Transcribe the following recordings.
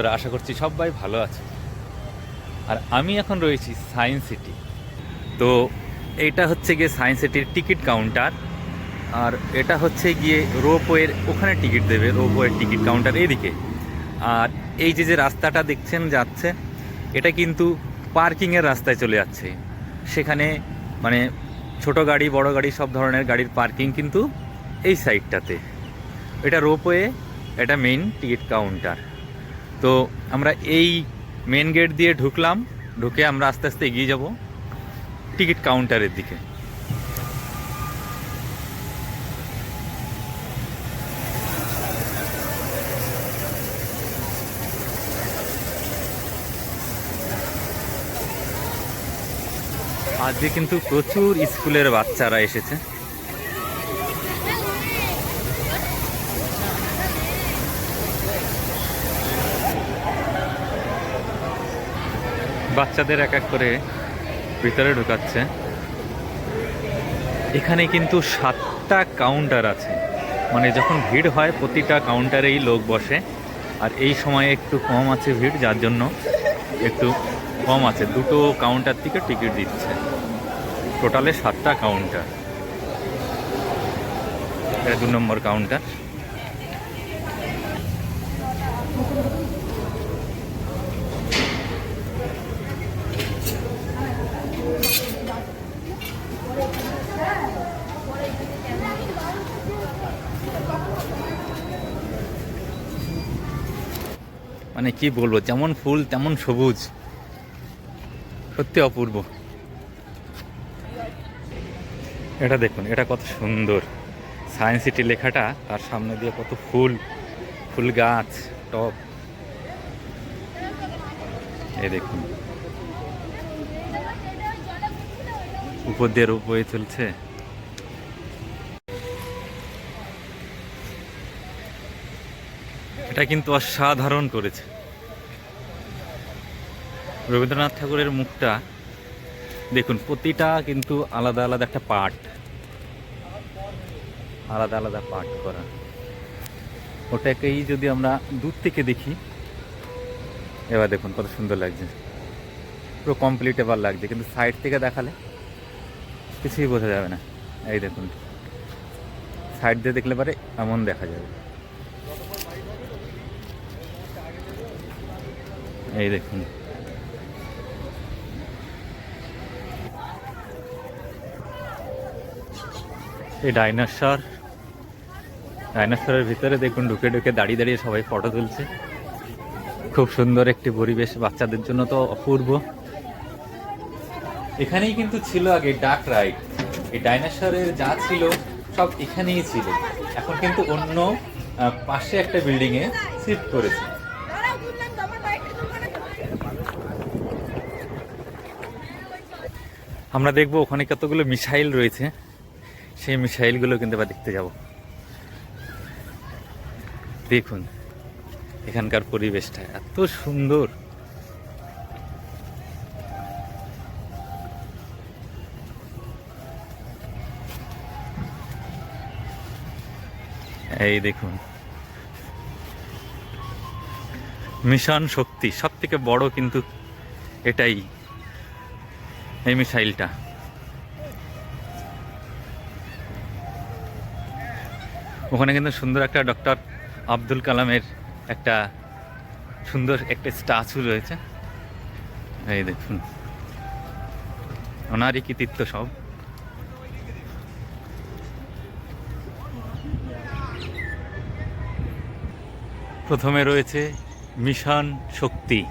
বন্ধুরা আশা করছি সবাই ভালো আছে। আর আমি এখন রয়েছি সায়েন্স সিটি। তো এটা হচ্ছে গিয়ে সায়েন্স সিটির টিকিট কাউন্টার। আর এটা হচ্ছে গিয়ে রোপওয়ের, ওখানে টিকিট দেবে, রোপওয়ের টিকিট কাউন্টার এদিকে। আর এই যে যে রাস্তাটা দেখছেন যাচ্ছে, এটা কিন্তু পার্কিংয়ের রাস্তায় চলে যাচ্ছে। সেখানে মানে ছোট গাড়ি, বড় গাড়ি, সব ধরনের গাড়ির পার্কিং কিন্তু এই সাইডটাতে। এটা রোপওয়ে, এটা মেইন টিকিট কাউন্টার। তো আমরা এই মেন গেট দিয়ে ঢুকলাম, ঢুকে আমরা আস্তে আস্তে এগিয়ে যাব টিকিট কাউন্টারের দিকে। আজকে কিন্তু প্রচুর স্কুলের বাচ্চারা এসেছে। বাচ্চাদের এক এক করে ভিতরে ঢুকাচ্ছে। এখানে কিন্তু সাতটা কাউন্টার আছে। মানে যখন ভিড় হয়, প্রতিটা কাউন্টারেই লোক বসে। আর এই সময়ে একটু কম আছে ভিড়, যার জন্য একটু কম আছে। দুটো কাউন্টার থেকে টিকিট দিচ্ছে। টোটালে সাতটা কাউন্টার এটা দু নম্বর কাউন্টার মানে কি বলব, যেমন ফুল, তেমন সবুজ। সত্যি অপূর্ব। এটা দেখুন, এটা কত সুন্দর। সায়েন্স সিটি লেখাটা, তার সামনে দিয়ে কত ফুল ফুল গাছ টপ এই দেখুন। উপর দিয়ে রূপ হয়ে চলছে। এটা কিন্তু অসাধারণ করেছে। রবীন্দ্রনাথ ঠাকুরের মুখটা, দেখুন, প্রতিটা কিন্তু আলাদা আলাদা একটা পার্ট আলাদা আলাদা পার্ট করা। ওটাকেই যদি আমরা দূর থেকে দেখি, এবার দেখুন কত সুন্দর লাগছে। পুরো কমপ্লিট এবার লাগছে, কিন্তু সাইড থেকে দেখালে কিছুই বোঝা যাবে না। এই দেখুন সাইড দিয়ে দেখলে পারে এমন দেখা যাবে। এই দেখুন এই ডাইনোসর। ডাইনোসরের ভিতরে দেখুন, ঢুকে ঢুকে দাঁড়িয়ে দাঁড়িয়ে সবাই ফটো তুলছে। খুব সুন্দর একটি পরিবেশ, বাচ্চাদের জন্য তো অপূর্ব। এখানেই কিন্তু ছিল আগে ডাক রাইড। এই ডাইনোসরের যা ছিল, সব এখানেই ছিল। এখন কিন্তু অন্য পাশে একটা বিল্ডিং এ শিফট করেছে। আমরা দেখব ওখানে কতগুলো মিসাইল রয়েছে। সেই মিসাইলগুলো কিন্তু এবার দেখতে যাব। দেখুন, এখানকার পরিবেশটা এত সুন্দর। এই দেখুন। মিশন শক্তি সব থেকে বড় কিন্তু এটাই, এই মিসাইলটা। ওখানে কিন্তু সুন্দর একটা ডক্টর আব্দুল কালামের একটা সুন্দর একটা স্ট্যাচু রয়েছে। এই দেখুন। ওনারই কৃতিত্ব সব? প্রথমে রয়েছে mission Shakti.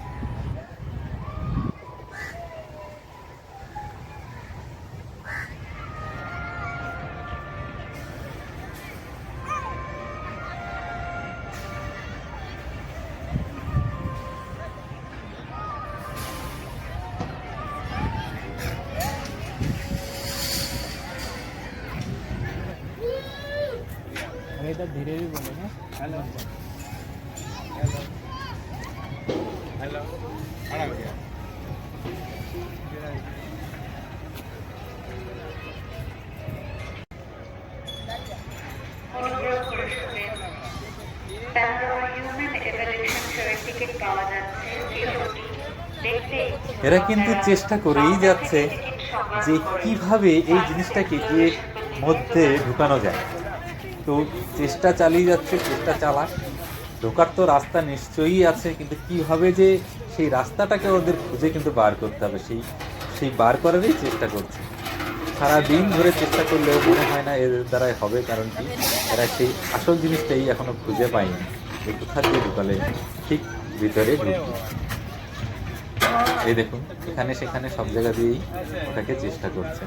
Human Evolution ticket পাওয়া যাচ্ছে স্টেশনটি দেখতে এরা কিন্তু চেষ্টা করেই যাচ্ছে যে কীভাবে এই জিনিসটাকে এর মধ্যে ঢুকানো যায়। তো চেষ্টা চালিয়ে যাচ্ছে, চেষ্টা চালাক। ঢোকার তো রাস্তা নিশ্চয়ই আছে, কিন্তু কীভাবে যে সেই রাস্তাটাকে ওদের খুঁজে কিন্তু বার করতে হবে। সেই সেই বার করারই চেষ্টা করছে। সারাদিন ধরে চেষ্টা করলেও মনে হয় না এদের দ্বারাই হবে, কারণ কি এরা সেই আসল জিনিসটাই এখনও খুঁজে পায়নি। যে কোথা দিয়ে ঢুকালে ঠিক ভিতরে ঢুকবে। এই দেখুন, এখানে সেখানে সব জায়গা দিয়েই ওটাকে চেষ্টা করছে।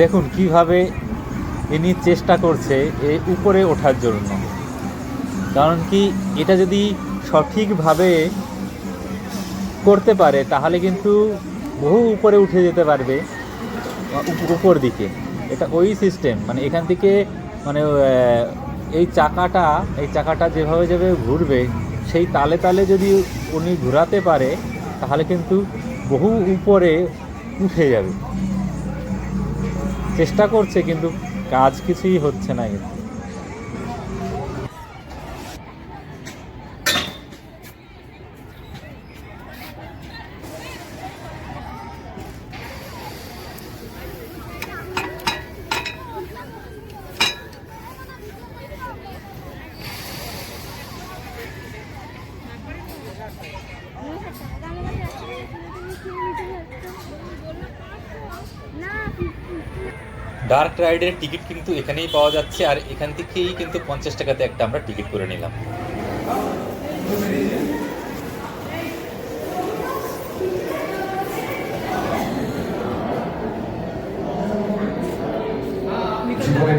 দেখুন কীভাবে ইনি চেষ্টা করছে এই উপরে ওঠার জন্য। কারণ কি এটা যদি সঠিকভাবে করতে পারে, তাহলে কিন্তু বহু উপরে উঠে যেতে পারবে, উপ- উপর দিকে। এটা ওই সিস্টেম মানে এখান থেকে মানে এই চাকাটা এই চাকাটা যেভাবে যেভাবে ঘুরবে, সেই তালে তালে যদি উনি ঘোরাতে পারে, তাহলে কিন্তু বহু উপরে উঠে যাবে। চেষ্টা করছে কিন্তু কাজ কিছুই হচ্ছে না কিন্তু ডার্ক রাইডের টিকিট কিন্তু এখানেই পাওয়া যাচ্ছে, আর এখান থেকেই কিন্তু পঞ্চাশ টাকাতে একটা আমরা টিকিট করে নিলাম। জীবনের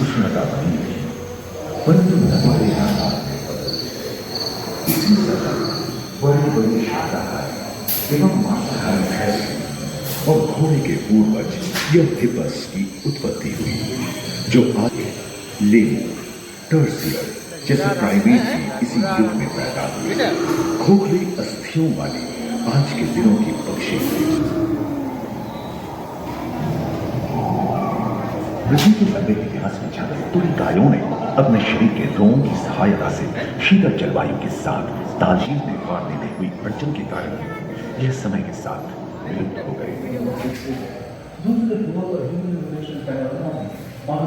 उष्णता बनी रही परंतु हमारे यहाँ इसी तरह बड़ी बड़ी शाकाहारी एवं मांसाहारी भैंस और घोड़े के पूर्वज यह हिपस की उत्पत्ति हुई जो आगे लेमूर टर्सियर जैसे प्राइमेट भी इसी युग में पैदा हुए खोखले अस्थियों वाली आज के दिनों की पक्षी पृथ्वी के लंबे इतिहास में छात्र गायों ने अपने शरीर के रोम की सहायता से शीतल जलवायु के साथ ताजील में फाड़ देते हुई अड़चन के कारण यह समय के साथ विलुप्त हो गए। में और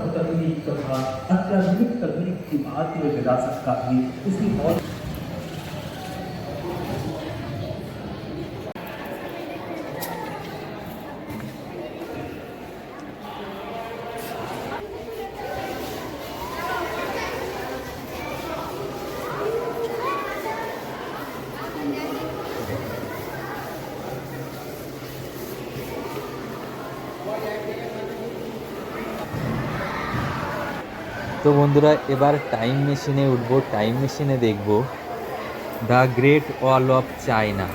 और तकनीक तथा अत्याधुनिक तकनीक की भारतीय विरासत का भी इसकी बहुत তো বন্ধুরা এবার টাইম মেশিনে উঠব টাইম মেশিনে দেখব the great wall of China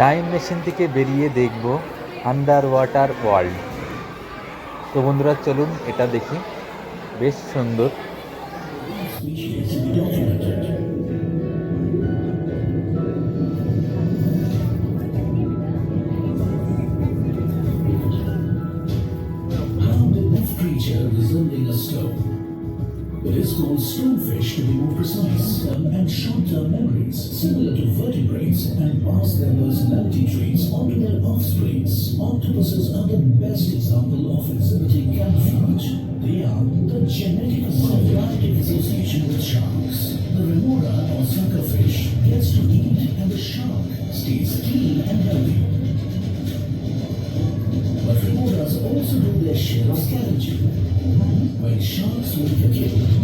time machine থেকে বেরিয়ে দেখব আন্ডার ওয়াটার ওয়ার্ল্ড তো বন্ধুরা, চলুন এটা দেখি। বেশ সুন্দর। Called stonefish to be more precise, um, and short-term memories, similar to vertebrates, and pass their personality traits onto their offsprings. Octopuses are the best example of exhibiting camouflage. They are the genetic symbiotic association with sharks. The remora or suckerfish gets to eat, and the shark stays clean and healthy. But remoras also do their share of scavenging. Sharks make a kill, the remora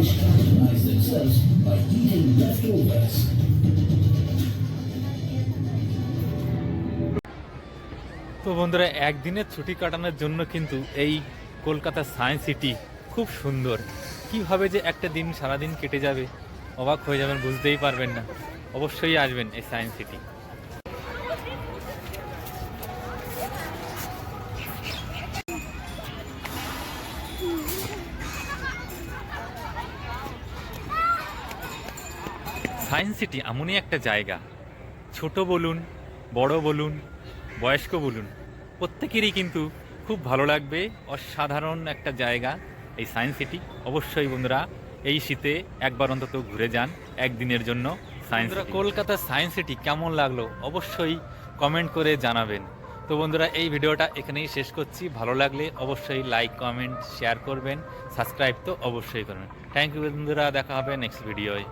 fish themselves by eating leftovers. তো বন্ধুরা, একদিনের ছুটি কাটানোর জন্য কিন্তু এই Kolkata science city খুব সুন্দর কীভাবে যে একটা দিন সারাদিন কেটে যাবে, অবাক হয়ে যাবেন, বুঝতেই পারবেন না অবশ্যই আসবেন এই সায়েন্স সিটি সায়েন্স সিটি এমনই একটা জায়গা। ছোট বলুন বড় বলুন বয়স্ক বলুন প্রত্যেকেরই কিন্তু খুব ভালো লাগবে অসাধারণ একটা জায়গা এই সায়েন্স সিটি অবশ্যই বন্ধুরা এই শীতে একবার অন্তত ঘুরে যান একদিনের জন্য সায়েন্স কলকাতা সায়েন্স সিটি কেমন লাগল অবশ্যই কমেন্ট করে জানাবেন। তো বন্ধুরা এই ভিডিওটা এখানেই শেষ করছি। ভালো লাগলে অবশ্যই লাইক কমেন্ট শেয়ার করবেন সাবস্ক্রাইব তো অবশ্যই করবেন। থ্যাংক ইউ বন্ধুরা দেখা হবে নেক্সট ভিডিওয়